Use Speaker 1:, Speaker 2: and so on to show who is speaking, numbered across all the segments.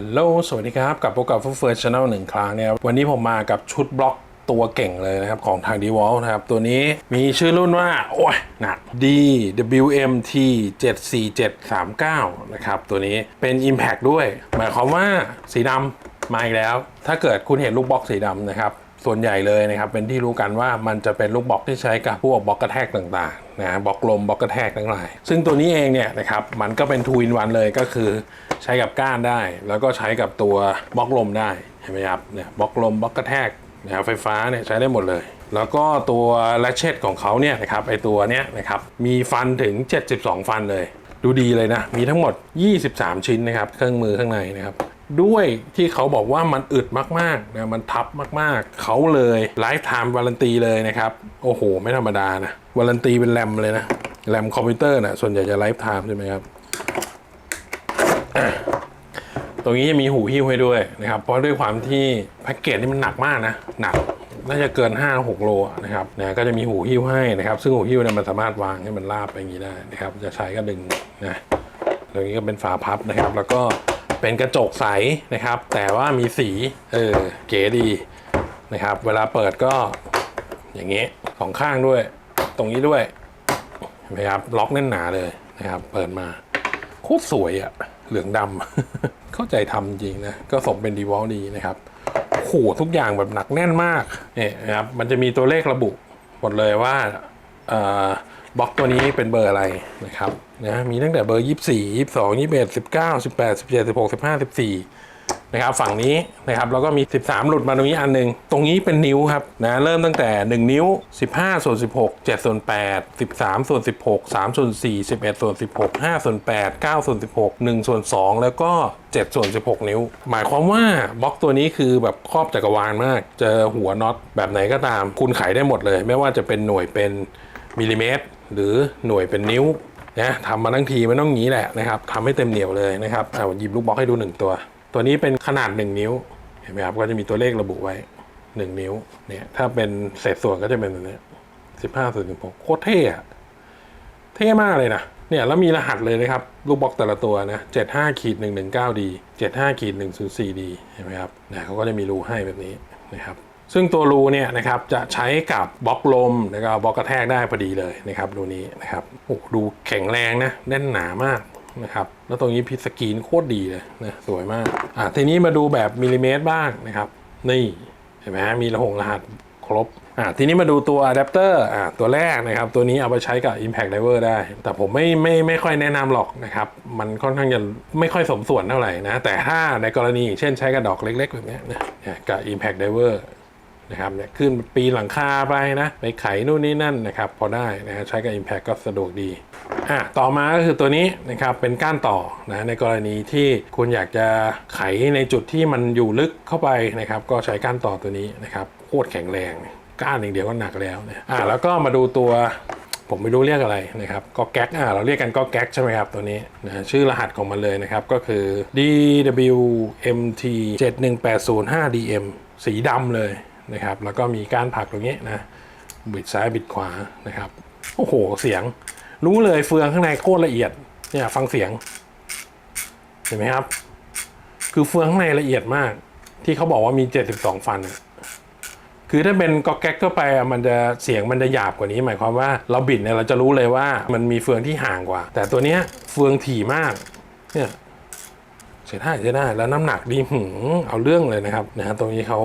Speaker 1: ลโหลสวัสดีครับกลับพบกับฟูเฟิร์สชาแนลหนึ่งครั้งเนี่ยวันนี้ผมมากับชุดบล็อกตัวเก่งเลยนะครับ ของทาง d w a l นะครับ ตัวนี้มีชื่อรุ่นว่า โอ้ยหนัก DWMT 74739 นะครับ ตัวนี้เป็น Impact ด้วย หมายความว่าสีดำมาอีกแล้ว ถ้าเกิดคุณเห็นลูกบล็อกสีดำนะครับ ส่วนใหญ่เลยนะครับเป็นที่รู้กันว่ามันจะเป็นลูกบล็อกที่ใช้กับพวกบล็อกกระแทกต่างๆนะบล็อกลมบล็อกกระแทกทั้งหลายซึ่งตัวนี้เองเนี่ยนะครับมันก็เป็นทูอินวันเลยก็คือใช้กับก้านได้ แล้วก็ใช้กับตัวบล็อกลมได้เห็นไหมครับเนี่ยบล็อกลมบล็อกกระแทกนะไฟฟ้าเนี่ยใช้ได้หมดเลย แล้วก็ตัวแรชเชตของเขาเนี่ยนะครับไอตัวเนี้ยนะครับมีฟันถึง 72 ฟันเลย ดูดีเลยนะ มีทั้งหมด 23 ชิ้นนะครับ เครื่องมือข้างในนะครับ ด้วยที่เขาบอกว่ามันอึดมากๆนะมันทับมากๆ เขาเลยไลฟ์ไทม์วารันตีเลยนะครับ โอ้โห ไม่ธรรมดานะวารันตีเป็นแรมเลยนะแรมคอมพิวเตอร์นะส่วนใหญ่จะไลฟ์ไทม์ใช่ไหมครับตรงนี้จะมีหูหิ้วให้ด้วยนะครับ เพราะด้วยความที่แพ็กเกจนี่มันหนักมากนะ หนักน่าจะเกิน 5-6 โลนะครับนะก็จะมีหูหิ้วให้นะครับ ซึ่งหูหิ้วเนี่ยมันสามารถวางให้มันราบไปอย่างนี้ได้นะครับ จะใช้ก็ดึงนะตรงนี้ก็เป็นฝาพับนะครับ แล้วก็ เป็นกระจกใสนะครับ แต่ว่ามีสี เออ เก๋ดีนะครับ เวลาเปิดก็อย่างนี้สองข้างด้วย ตรงนี้ด้วยเห็นไหมครับ ล็อกแน่นหนาเลยนะครับ เปิดมา โคตรสวยอะเหลืองดำ เข้าใจทำจริงนะ ก็สมเป็นดีวอลดีนะครับโอ้โหทุกอย่างแบบหนักแน่นมากเนี่ยนะครับ มันจะมีตัวเลขระบุหมดเลยว่าเอ่อ บล็อกตัวนี้เป็นเบอร์อะไรนะครับนะมีตั้งแต่เบอร์ 24 22 21 19 18 17 16 15 14นะครับฝั่งนี้นะครับแล้วก็มี 13 หลุดมาตรงนี้อันหนึงตรงนี้เป็นนิ้วครับนะเริ่มตั้งแต่ 1 นิ้ว 15ส่วน16 7ส่วน8 13ส่วน16 3ส่วน4 11ส่วน16 5ส่วน8 9ส่วน16 1ส่วน2 แล้วก็ 7ส่วน16 นิ้ว หมายความว่าบล็อกตัวนี้คือแบบครอบจักรวาลมาก เจอหัวน็อตแบบไหนก็ตาม คุณไขได้หมดเลย ไม่ว่าจะเป็นหน่วยเป็น มิลลิเมตร หรือหน่วยเป็นนิ้วนะทำมาทั้งทีมันต้องงี้แหละนะครับทำให้เต็มเหนียวเลยนะครับเอาหยิบลูกบล็อกให้ดูหนึ่งตัว ตัวนี้เป็นขนาด 1 นิ้วเห็นไหมครับก็จะมีตัวเลขระบุไว้ 1 นิ้วเนี่ยถ้าเป็นเศษส่วนก็จะเป็นแบบนี้สิบห้าส่วนสิบหกโคตรเท่อะเท่มากเลยนะเนี่ยแล้วมีรหัสเลยนะครับ ลูกบล็อกแต่ละตัวนะเจ็ดห้าขีดหนึ่งหนึ่งเก้าดีเจ็ดห้าขีดหนึ่งศูนย์สี่ดีเห็นไหมครับเนี่ยเขาก็จะมีรูให้แบบนี้นะครับ ซึ่งตัวรูเนี่ยนะครับจะใช้กับบล็อกลมแล้วก็บล็อกกระแทกได้พอดีเลยนะครับรูนี้นะครับโอ้ดูแข็งแรงนะแน่นหนามากนะครับแล้วตรงนี้พิสกรีนโคตรดีเลยนะสวยมากอะทีนี้มาดูแบบมิลลิเมตรบ้างนะครับ นี่เห็นไหมมีระหงรหัสครบอะทีนี้มาดูตัวอะแดปเตอร์อะตัวแรกนะครับ ตัวนี้เอาไปใช้กับ Impact Diver ได้ แต่ผมไม่ไม่ไม่ค่อยแนะนำหรอกนะครับ มันค่อนข้างจะไม่ค่อยสมส่วนเท่าไหร่นะ แต่ถ้าในกรณีเช่นใช้กระดอกเล็กๆแบบนี้นะกับ Impact Diver นะครับเนี่ยขึ้นปีนหลังคาไปนะไปไขนู่นนี่นั่นนะครับพอได้นะฮะใช้กับ Impact ก็สะดวกดีอะต่อมาก็คือตัวนี้นะครับเป็นก้านต่อนะในกรณีที่คุณอยากจะไขในจุดที่มันอยู่ลึกเข้าไปนะครับก็ใช้ก้านต่อตัวนี้นะครับโคตรแข็งแรงก้านอย่างเดียวก็หนักแล้วนะอะแล้วก็มาดูตัวผมไม่รู้เรียกอะไรนะครับก็แก๊กอ่าเราเรียกกันก็แก๊กใช่ไหมครับตัวนี้นะชื่อรหัสของมันเลยนะครับก็คือ DWMT 71805 DM สีดำเลย นะครับ แล้วก็มีการผักตรงนี้นะบิดซ้ายบิดขวานะครับ โอ้โหเสียง รู้เลยเฟืองข้างในโคตรละเอียดเนี่ยฟังเสียง เห็นไหมครับ คือเฟืองข้างในละเอียดมาก ที่เขาบอกว่ามี 72 ฟันคือถ้าเป็นกอกแก๊กทั่วไปมันจะเสียงมันจะหยาบกว่านี้ หมายความว่าเราบิดเนี่ยเราจะรู้เลยว่ามันมีเฟืองที่ห่างกว่า แต่ตัวเนี้ยเฟืองถี่มากเนี่ย ใช้ได้ใช้ได้แล้วน้ำหนักดีหืมเอาเรื่องเลยนะครับนะฮะตรงนี้เขา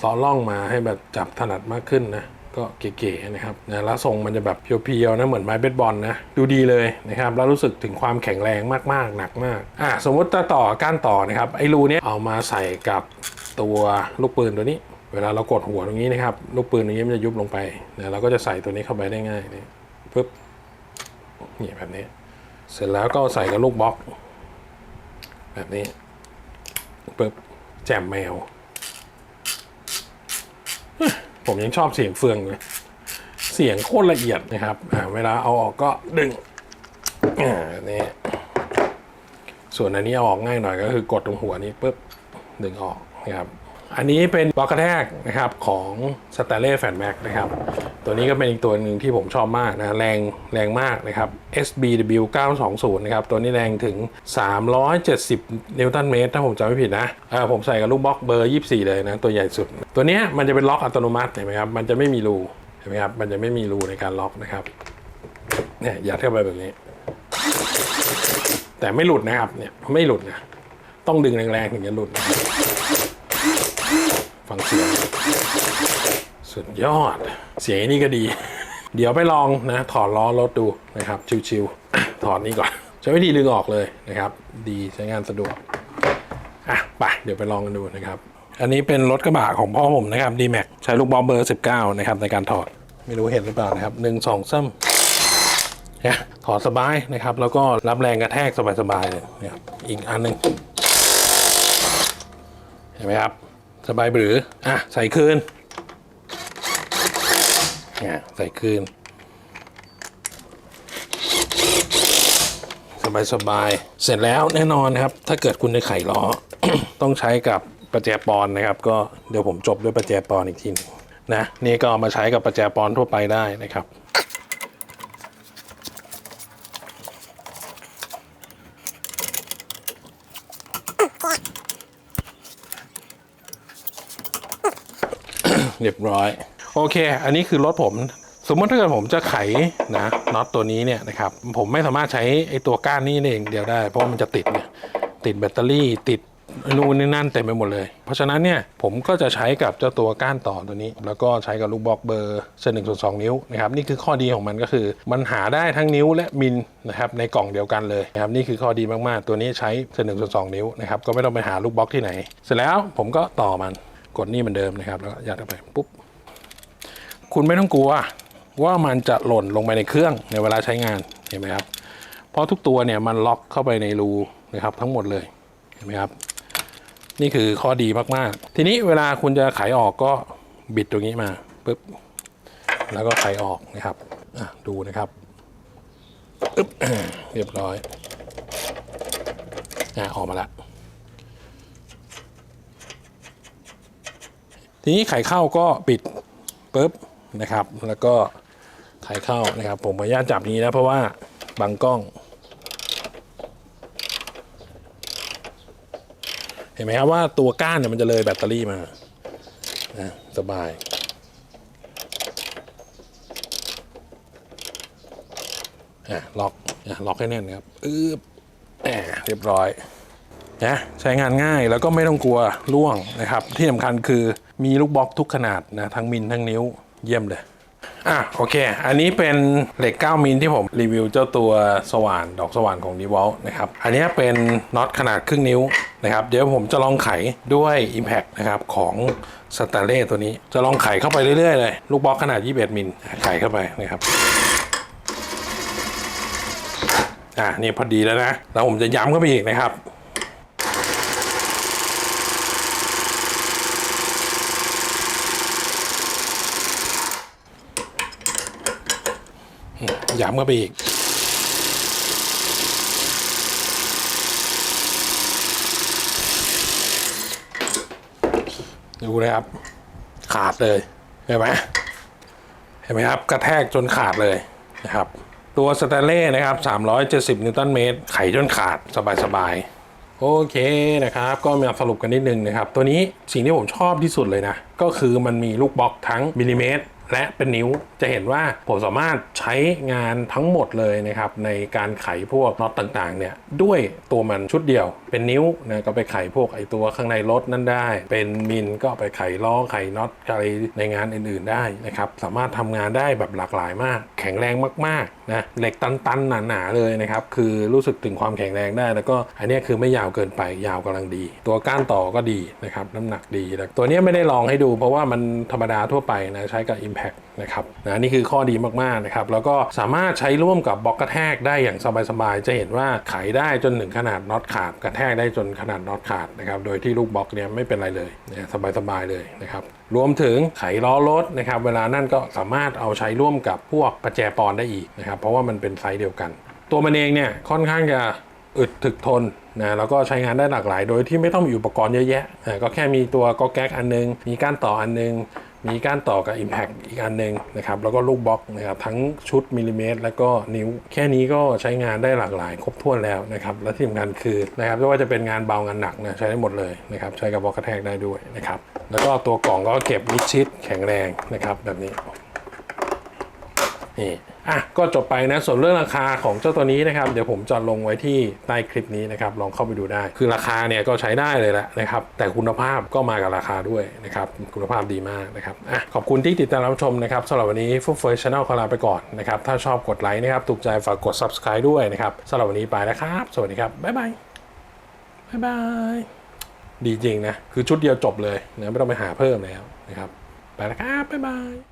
Speaker 1: ซ้อล่องมาให้แบบจับถนัดมากขึ้นนะก็เก๋ๆนะครับนะแล้วทรงมันจะแบบเพียวๆนะเหมือนไม้เบสบอลนะดูดีเลยนะครับแล้วรู้สึกถึงความแข็งแรงมากๆหนักมากอะสมมติจะต่อก้านต่อนะครับไอ้รูเนี้ยเอามาใส่กับตัวลูกปืนตัวนี้ เวลาเรากดหัวตรงนี้นะครับลูกปืนตรงนี้มันจะยุบลงไปนะเราก็จะใส่ตัวนี้เข้าไปได้ง่ายนี่ปึ๊บนี่แบบนี้ เสร็จแล้วก็ใส่กับลูกบล็อก แบบนี้ ปุ๊บแจมแมว ผมยังชอบเสียงเฟืองเลย เสียงโคตรละเอียดนะครับเวลาเอาออกก็ดึงนี่ส่วนอันนี้เอาออกง่ายหน่อยก็คือกดตรงหัวนี้ปุ๊บดึงออกนะครับ อันนี้เป็นบล็อกกระแทกนะครับของ s t a n l e y Fan Max นะครับ ตัวนี้ก็เป็นอีกตัวหนึ่งที่ผมชอบมากนะแรงแรงมากนะครับ SBW 920นะครับ ตัวนี้แรงถึง 370 นิวตันเมตร ถ้าผมจำไม่ผิดนะอ่าผมใส่กับลูกบล็อกเบอร์ 24 เลยนะ ตัวใหญ่สุด ตัวนี้มันจะเป็นล็อกอัตโนมัติเห็นไหมครับ มันจะไม่มีรูเห็นไหมครับ มันจะไม่มีรูในการล็อกนะครับเนี่ยยัดเข้าไปแบบนี้ แต่ไม่หลุดนะครับเนี่ยไม่หลุดนะต้องดึงแรงๆถึงจะหลุดนะ ฟังเสียง สุดยอด เสียงนนี้ก็ดี เดี๋ยวไปลองนะ ถอดล้อรถดูนะครับ ชิวๆถอดนี่ก่อน ใช้วิธีดึงออกเลยนะครับ ดีใช้งานสะดวก อะไปเดี๋ยวไปลองกันดูนะครับ อันนี้เป็นรถกระบะของพ่อผมนะครับ d m a x ใช้ลูกบอลเบอร์ 19 นะครับ ในการถอด ไม่รู้เห็นหรือเปล่านะครับหนึ่งสองซ้ำเนี่ยถอดสบายนะครับ แล้วก็รับแรงกระแทกสบายๆเลยนะครับอีกอันหนึ่งเห็นไหมครับ สบายหรือ อะ ใส่คืนเนี่ยใส่คืน สบายสบาย เสร็จแล้วแน่นอนครับ ถ้าเกิดคุณจะไข่ล้อ ต้องใช้กับประแจปอนนะครับ ก็เดี๋ยวผมจบด้วยประแจปอนอีกทีนึงนะนี่ก็เอามาใช้กับประแจปอนทั่วไปได้นะครับ เรียบร้อย โอเค อันนี้คือรถผม สมมติถ้าเกิดผมจะไขนะน็อตตัวนี้เนี่ยนะครับผมไม่สามารถใช้ไอ้ตัวก้านนี้เองเดียวได้ เพราะมันจะติดเนี่ยติดแบตเตอรี่ติดนู่นนี่นั่นเต็มไปหมดเลย เพราะฉะนั้นเนี่ยผมก็จะใช้กับเจ้าตัวก้านต่อตัวนี้ แล้วก็ใช้กับลูกบล็อกเบอร์เส้นหนึ่งส่วนสองนิ้วนะครับนี่คือข้อดีของมันก็คือ มันหาได้ทั้งนิ้วและมิลนะครับในกล่องเดียวกันเลยนะครับนี่คือข้อดีมากๆ ตัวนี้ใช้เส้นหนึ่งส่วนสองนิ้วนะครับก็ไม่ต้องไปหาลูกบล็อกที่ไหน เสร็จแล้วผมก็ต่อมัน กดนี่เหมือนเดิมนะครับ แล้วก็ยัดเข้าไปปุ๊บ คุณไม่ต้องกลัวว่ามันจะหล่นลงไปในเครื่องในเวลาใช้งานเห็นไหมครับ เพราะทุกตัวเนี่ยมันล็อกเข้าไปในรูนะครับทั้งหมดเลยเห็นไหมครับ นี่คือข้อดีมากๆ ทีนี้เวลาคุณจะไขออกก็บิดตรงนี้มาปุ๊บแล้วก็ไขออกนะครับดูนะครับปึ๊บเรียบร้อยอะออกมาและ ทีนี้ไขเข้าก็ปิดปุ๊บนะครับ แล้วก็ไขเข้านะครับ ผมขออนุญาตจับนี้นะเพราะว่าบังกล้อง เห็นไหมครับว่าตัวก้านเนี่ยมันจะเลยแบตเตอรี่มานะสบาย อะล็อกอะล็อกให้แน่นนะครับอึ๊บแหมเรียบร้อย นะใช้งานง่ายแล้วก็ไม่ต้องกลัวร่วงนะครับ ที่สำคัญคือมีลูกบล็อกทุกขนาดนะทั้งมิลทั้งนิ้วเยี่ยมเลยอะโอเค อันนี้เป็นเหล็ก 9 มิลที่ผมรีวิวเจ้าตัวสว่านดอกสว่านของ d e v o l นะครับ อันนี้เป็นน็อตขนาดครึ่งนิ้วนะครับ เดี๋ยวผมจะลองไขด้วย Impact นะครับของสแตนเลสตัวนี้ จะลองไขเข้าไปเรื่อย ๆ เลย ลูกบล็อกขนาด 21 มิลไขเข้าไปนะครับอะนี่พอดีแล้วนะ แล้วผมจะย้ำเข้าไปอีกนะครับ ย้ำเข้าไปอีกดูนะครับ ขาดเลยเห็นไหมเห็นไหมครับ กระแทกจนขาดเลยนะครับ ตัวสแตนเล่นะครับ 370 นิวตันเมตร ไขจนขาดสบายๆ โอเคนะครับ ก็มาสรุปกันนิดนึงนะครับ ตัวนี้สิ่งที่ผมชอบที่สุดเลยนะ ก็คือมันมีลูกบล็อกทั้งมิลลิเมตร และเป็นนิ้วจะเห็นว่าผมสามารถใช้งานทั้งหมดเลยนะครับในการไขพวกน็อตต่างๆเนี่ยด้วยตัวมันชุดเดียว เป็นนิ้วนะก็ไปไขพวกไอตัวข้างในรถนั่นได้ เป็นมิลก็ไปไขล้อไขน็อตอะไรในงานอื่นๆได้นะครับสามารถทำงานได้แบบหลากหลายมาก แข็งแรงมากๆนะเหล็กตันๆหนาๆเลยนะครับคือรู้สึกถึงความแข็งแรงได้ แล้วก็อันนี้คือไม่ยาวเกินไปยาวกำลังดี ตัวก้านต่อก็ดีนะครับน้ำหนักดีแล้วตัวนี้ไม่ได้ลองให้ดู เพราะว่ามันธรรมดาทั่วไปนะใช้กับ Impact นะครับนะนี่คือข้อดีมากๆนะครับแล้วก็สามารถใช้ร่วมกับบล็อกกระแทกได้อย่างสบายๆ จะเห็นว่าไขได้จนถึงขนาดน็อตขาดกระแทกได้จนขนาดน็อตขาดนะครับโดยที่ลูกบล็อกเนี่ยไม่เป็นไรเลยนะสบายๆเลยนะครับรวมถึงไขล้อรถนะครับเวลานั่นก็สามารถเอาใช้ร่วมกับพวกประแจปอนได้อีกนะครับเพราะว่ามันเป็นไซส์เดียวกัน ตัวมันเองเนี่ยค่อนข้างจะอึดถึกทนนะแล้วก็ใช้งานได้หลากหลาย โดยที่ไม่ต้องมีอุปกรณ์เยอะแยะก็แค่มีตัวก็แก๊กอันนึง มีก้านต่ออันนึง มีก้านต่อกับ Impact อีกอันหนึ่งนะครับ แล้วก็ลูกบล็อกนะครับ ทั้งชุดมิลลิเมตร แล้วก็นิ้ว แค่นี้ก็ใช้งานได้หลากหลาย ครบถ้วนแล้วนะครับ และที่สำคัญคือนะครับไม่ว่าจะเป็นงานเบางานหนักนะใช้ได้หมดเลยนะครับ ใช้กับบล็อกกระแทกได้ด้วยนะครับ แล้วก็ตัวกล่องก็เก็บมิดชิดแข็งแรงนะครับแบบนี้นี่ อะก็จบไปนะส่วนเรื่องราคาของเจ้าตัวนี้นะครับ เดี๋ยวผมจะลงไว้ที่ใต้คลิปนี้นะครับลองเข้าไปดูได้ คือราคาเนี่ยก็ใช้ได้เลยแหละนะครับแต่คุณภาพก็มากับราคาด้วยนะครับคุณภาพดีมากนะครับอะขอบคุณที่ติดตามรับชมนะครับสำหรับวันนี้ฟุตเฟย์ชาแนลขอลาไปก่อนนะครับถ้าชอบกดไลค์นะครับถูกใจฝากกด subscribe ด้วยนะครับสำหรับวันนี้ไปแล้วครับ สวัสดีครับบ๊ายบายบ๊ายบายดีจริงนะคือชุดเดียวจบเลยนะไม่ต้องไปหาเพิ่มแล้วนะครับไปแล้วครับบ๊ายบาย